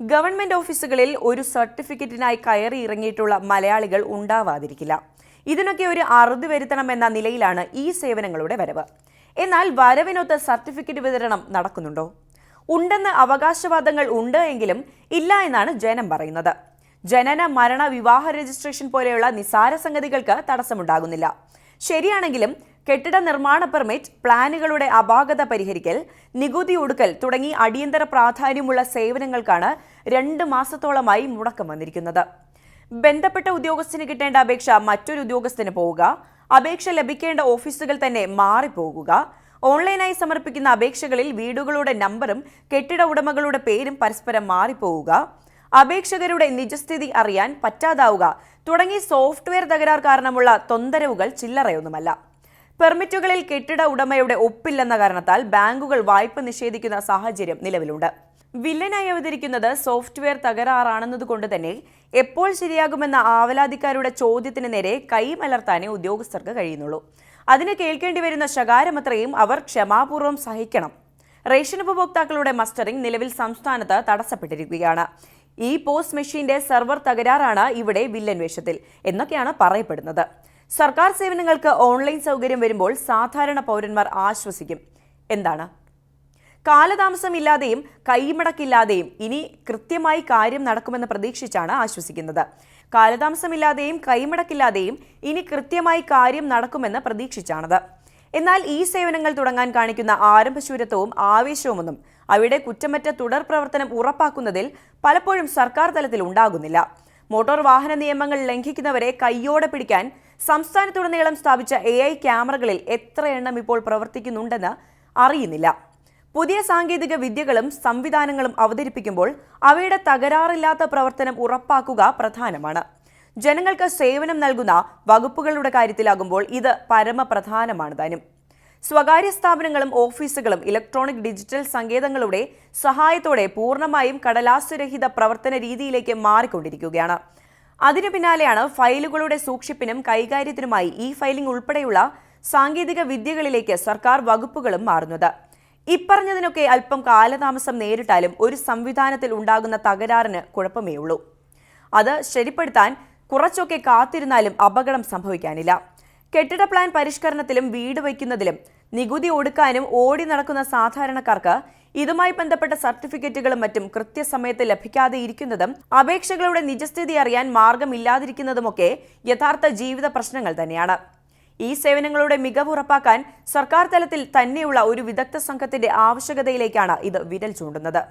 Government ഓഫീസുകളിൽ ഒരു സർട്ടിഫിക്കറ്റിനായി കയറി ഇറങ്ങിയിട്ടുള്ള മലയാളികൾ ഉണ്ടാവാതിരിക്കില്ല. ഇതിനൊക്കെ ഒരു അറുതി വരുത്തണമെന്ന നിലയിലാണ് ഈ സേവനങ്ങളുടെ വരവ്. എന്നാൽ വരവിനൊത്ത് സർട്ടിഫിക്കറ്റ് വിതരണം നടക്കുന്നുണ്ടോ? ഉണ്ടെന്ന് അവകാശവാദങ്ങൾ ഉണ്ട് എങ്കിലും ഇല്ല എന്നാണ് ജനം പറയുന്നത്. ജനന മരണ വിവാഹ രജിസ്ട്രേഷൻ പോലെയുള്ള നിസാര സംഗതികൾക്ക് തടസ്സമുണ്ടാകുന്നില്ല. ശരിയാണെങ്കിലും കെട്ടിട നിർമ്മാണ പെർമിറ്റ് പ്ലാനുകളുടെ അപാകത പരിഹരിക്കൽ നികുതി ഒടുക്കൽ തുടങ്ങി അടിയന്തര പ്രാധാന്യമുള്ള സേവനങ്ങൾക്കാണ് രണ്ട് മാസത്തോളമായി മുടക്കം വന്നിരിക്കുന്നത്. ബന്ധപ്പെട്ട ഉദ്യോഗസ്ഥന് കിട്ടേണ്ട അപേക്ഷ മറ്റൊരു ഉദ്യോഗസ്ഥന് പോവുക അപേക്ഷ ലഭിക്കേണ്ട ഓഫീസുകൾ തന്നെ മാറിപ്പോകുക ഓൺലൈനായി സമർപ്പിക്കുന്ന അപേക്ഷകളിൽ വീടുകളുടെ നമ്പറും കെട്ടിട ഉടമകളുടെ പേരും പരസ്പരം മാറിപ്പോവുക അപേക്ഷകരുടെ നിജസ്ഥിതി അറിയാൻ പറ്റാതാവുക തുടങ്ങി സോഫ്റ്റ്വെയർ തകരാർ കാരണമുള്ള തൊന്തരവുകൾ ചില്ലറയൊന്നുമല്ല. പെർമിറ്റുകളിൽ കെട്ടിട ഉടമയുടെ ഒപ്പില്ലെന്ന കാരണത്താൽ ബാങ്കുകൾ വായ്പ നിഷേധിക്കുന്ന സാഹചര്യം നിലവിലുണ്ട്. വില്ലനായി അവതരിക്കുന്നത് സോഫ്റ്റ്വെയർ തകരാറാണെന്നതുകൊണ്ട് തന്നെ എപ്പോൾ ശരിയാകുമെന്ന ആവലാതിക്കാരുടെ ചോദ്യത്തിന് നേരെ കൈമലർത്താനേ ഉദ്യോഗസ്ഥർക്ക് കഴിയുന്നുള്ളൂ. അതിന് കേൾക്കേണ്ടി വരുന്ന ശകാരമത്രയും അവർ ക്ഷമാപൂർവം സഹിക്കണം. റേഷൻ ഉപഭോക്താക്കളുടെ മസ്റ്ററിംഗ് നിലവിൽ സംസ്ഥാനത്ത് തടസ്സപ്പെട്ടിരിക്കുകയാണ്. ഈ പോസ്റ്റ് മെഷീന്റെ സെർവർ തകരാറാണ് ഇവിടെ വില്ലൻ വേഷത്തിൽ എന്നൊക്കെയാണ് പറയപ്പെടുന്നത്. സർക്കാർ സേവനങ്ങൾക്ക് ഓൺലൈൻ സൗകര്യം വരുമ്പോൾ സാധാരണ പൗരന്മാർ ആശ്വസിക്കും. എന്താണ്? കാലതാമസമില്ലാതെയും കൈമടക്കില്ലാതെയും ഇനി കൃത്യമായി കാര്യം നടക്കുമെന്ന് പ്രതീക്ഷിച്ചാണ് ആശ്വസിക്കുന്നത്. കാലതാമസമില്ലാതെയും കൈമടക്കില്ലാതെയും ഇനി കൃത്യമായി കാര്യം നടക്കുമെന്ന് പ്രതീക്ഷിച്ചാണത്. എന്നാൽ ഈ സേവനങ്ങൾ തുടങ്ങാൻ കാണിക്കുന്ന ആരംഭശൂരത്വവും ആവേശവുമൊന്നും അവിടെ കുറ്റമറ്റ തുടർ പ്രവർത്തനം ഉറപ്പാക്കുന്നതിൽ പലപ്പോഴും സർക്കാർ തലത്തിൽ ഉണ്ടാകുന്നില്ല. മോട്ടോർ വാഹന നിയമങ്ങൾ ലംഘിക്കുന്നവരെ കയ്യോടെ പിടിക്കാൻ സംസ്ഥാനത്തുടനീളം സ്ഥാപിച്ച എ ഐ ക്യാമറകളിൽ എത്ര എണ്ണം ഇപ്പോൾ പ്രവർത്തിക്കുന്നുണ്ടെന്ന് അറിയുന്നില്ല. പുതിയ സാങ്കേതിക വിദ്യകളും സംവിധാനങ്ങളും അവതരിപ്പിക്കുമ്പോൾ അവയുടെ തകരാറില്ലാത്ത പ്രവർത്തനം ഉറപ്പാക്കുക പ്രധാനമാണ്. ജനങ്ങൾക്ക് സേവനം നൽകുന്ന വകുപ്പുകളുടെ കാര്യത്തിലാകുമ്പോൾ ഇത് പരമപ്രധാനമാണ് താനും സ്വകാര്യ സ്ഥാപനങ്ങളും ഓഫീസുകളും ഇലക്ട്രോണിക് ഡിജിറ്റൽ സങ്കേതങ്ങളുടെ സഹായത്തോടെ പൂർണമായും കടലാസുരഹിത പ്രവർത്തന രീതിയിലേക്ക് മാറിക്കൊണ്ടിരിക്കുകയാണ്. അതിനു പിന്നാലെയാണ് ഫയലുകളുടെ സൂക്ഷിപ്പിനും കൈകാര്യത്തിനുമായി ഇ ഫയലിംഗ് ഉൾപ്പെടെയുള്ള സാങ്കേതിക വിദ്യകളിലേക്ക് സർക്കാർ വകുപ്പുകളും മാറുന്നത്. ഇപ്പറഞ്ഞതിനൊക്കെ അല്പം കാലതാമസം നേരിട്ടാലും ഒരു സംവിധാനത്തിൽ ഉണ്ടാകുന്ന തകരാറിന് കുഴപ്പമേ ഉള്ളൂ അത് ശരിപ്പെടുത്താൻ കുറച്ചൊക്കെ കാത്തിരുന്നാലും അപകടം സംഭവിക്കാനില്ല. കെട്ടിട പ്ലാൻ പരിഷ്കരണത്തിലും വീട് വയ്ക്കുന്നതിലും നികുതി ഒടുക്കാനും ഓടി നടക്കുന്ന സാധാരണക്കാർക്ക് ഇതുമായി ബന്ധപ്പെട്ട സർട്ടിഫിക്കറ്റുകളും മറ്റും കൃത്യസമയത്ത് ലഭിക്കാതെ ഇരിക്കുന്നതും അപേക്ഷകളുടെ നിജസ്ഥിതി അറിയാൻ മാർഗമില്ലാതിരിക്കുന്നതുമൊക്കെ യഥാർത്ഥ ജീവിത പ്രശ്നങ്ങൾ തന്നെയാണ്. ഈ സേവനങ്ങളുടെ മികവ് ഉറപ്പാക്കാൻ സർക്കാർ തലത്തിൽ തന്നെയുള്ള ഒരു വിദഗ്ധ സംഘത്തിന്റെ ആവശ്യകതയിലേക്കാണ് ഇത് വിരൽ ചൂണ്ടുന്നത്.